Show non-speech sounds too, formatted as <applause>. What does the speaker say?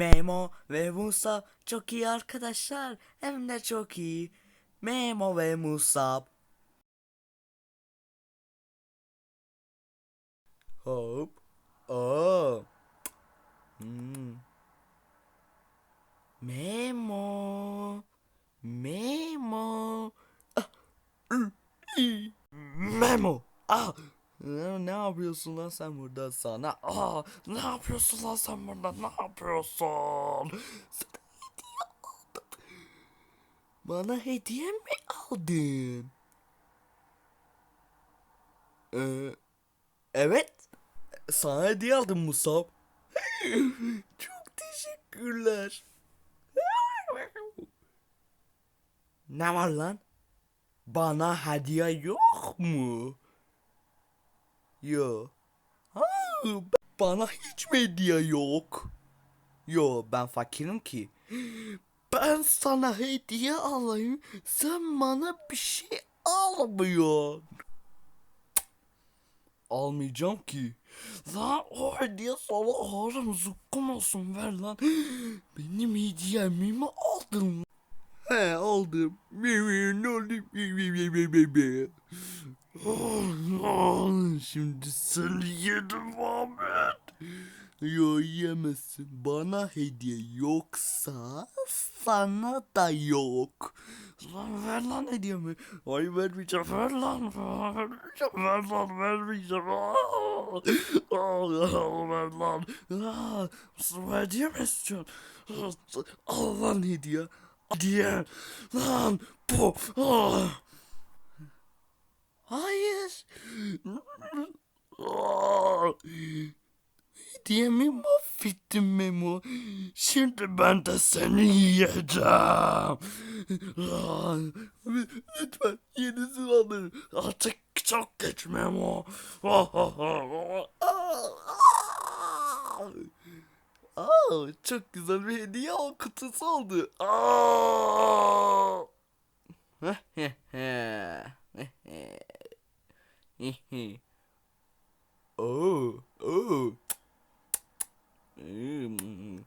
Memo ve Musa çok iyi arkadaşlar. Hem de çok iyi. Memo ve Musa. Hop. Aa. Hmm. Memo. Memo. Ah. Memo. Ah. Ne, ne yapıyorsun lan sen burada sana? Aa, ne yapıyorsun lan sen burada? Ne yapıyorsun? Bana hediye mi aldın? Ee, evet. Sana hediye aldım Musab. <laughs> Çok teşekkürler. Ne var lan? Bana hediye yok mu? Yo. Ha, bana hiç mi hediye yok? Yo ben fakirim ki. Ben sana hediye alayım. Sen bana bir şey almıyorsun. Almayacağım ki. Lan o hediye sana haram zukkum olsun ver lan. Benim hediyemi mi aldın? He aldım. Ne oldu? Şimdi seni yedim Ahmet. Yo yemezsin. Bana hediye yoksa sana da yok. Lan ver lan hediyemi. Ay vermeyeceğim ver lan. Vermeyeceğim ver lan vermeyeceğim. Aa, ver lan. Sana hediye mi istiyorsun? Al lan hediye. Hediye. Lan bu. Aa. Hayır. Hediyemi mahvettin Memo. Şimdi ben de seni yiyeceğim. Lütfen yenisini alır. Artık çok geç Memo. Aa, çok güzel bir hediye o kutusu oldu. Aa! <laughs> oh, oh. Mm.